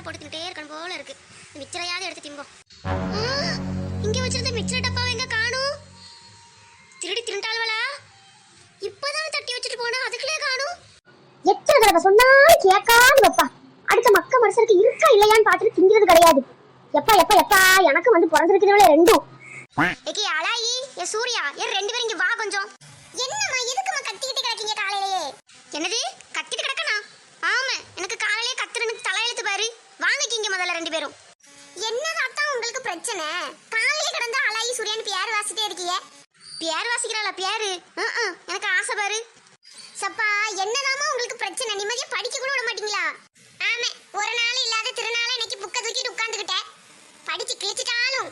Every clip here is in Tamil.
எதையாவது போட்டுக்கிட்டே இருக்கணும் போல இருக்கு. மிச்சரையாவது எடுத்து திம்போம் இங்க வச்சிருந்த மிச்சர டப்பாவை எங்க காணும்? திருடி திருண்டாள்வளா இப்பதான் தட்டி வச்சுட்டு போனா அதுக்குள்ளே காணும்? எத்தனை தடவை சொன்னாலும் கேட்காம வைப்பா அடுத்த மக்க மனுஷருக்கு இருக்கா இல்லையான்னு பார்த்துட்டு திங்கிறது கிடையாது. எப்பா எப்பா எப்பா எனக்கு வந்து பிறந்திருக்கிறவளே ரெண்டும். ஏகே அலாயி ஏ சூர்யா ஏ ரெண்டு பேரும் இங்க வா கொஞ்சம். என்னம்மா எதுக்குமா கத்திக்கிட்டு கிடக்கீங்க காலையிலேயே? என்னது? ரெண்டு பேரும். என்னதான் உங்களுக்கு பிரச்சனை? காலையில கிடந்த அலாயி சூரியன் பேர் வாசிட்டே இருக்கிய பேர் வாசிக்கிறாளா பேரு? எனக்கு ஆசை பாரு. சப்பா என்னதாமா உங்களுக்கு பிரச்சனை? நிம்மதியா படிக்க கூட விட மாட்டீங்களா? ஆமா ஒரு நாள் இல்லாத திருநாளா இன்னைக்கு புக்கை தூக்கிட்டு உட்காந்துக்கிட்டேன் படிச்சு கிழிச்சிட்டாலும்.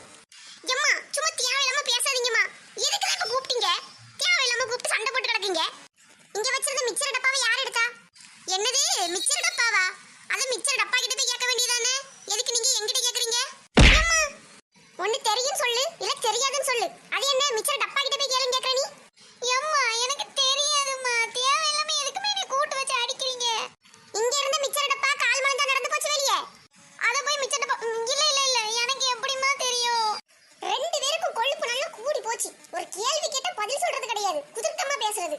கேள்வி கேட்டா பதில் சொல்றது கிடையாது. குதிர்க்கமா பேசுறது.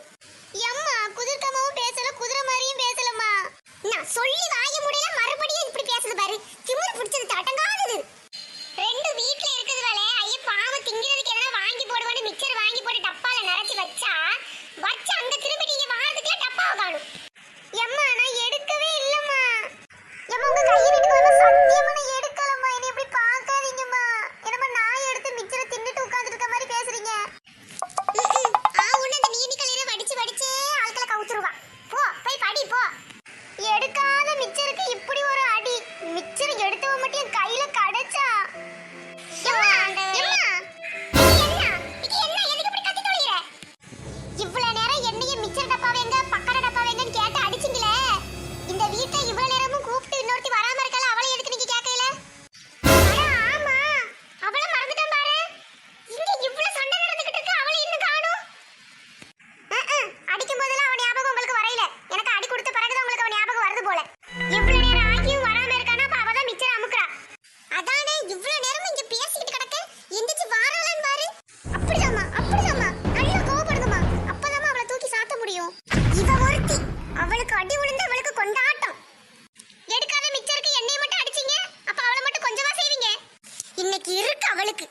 எம்மா குதிர்க்கமாவும் பேசல குதிரை மாதிரியும் பேசலம்மா. நான் சொல்லி வாய் அடி விழுந்து அவளுக்கு கொண்டாட்டம். எடுக்காத மிச்சருக்கு என்னை மட்டும் அடிச்சீங்க? அப்ப அவளை மட்டும் கொஞ்சமா செய்வீங்க? இன்னைக்கு இருக்கு அவளுக்கு.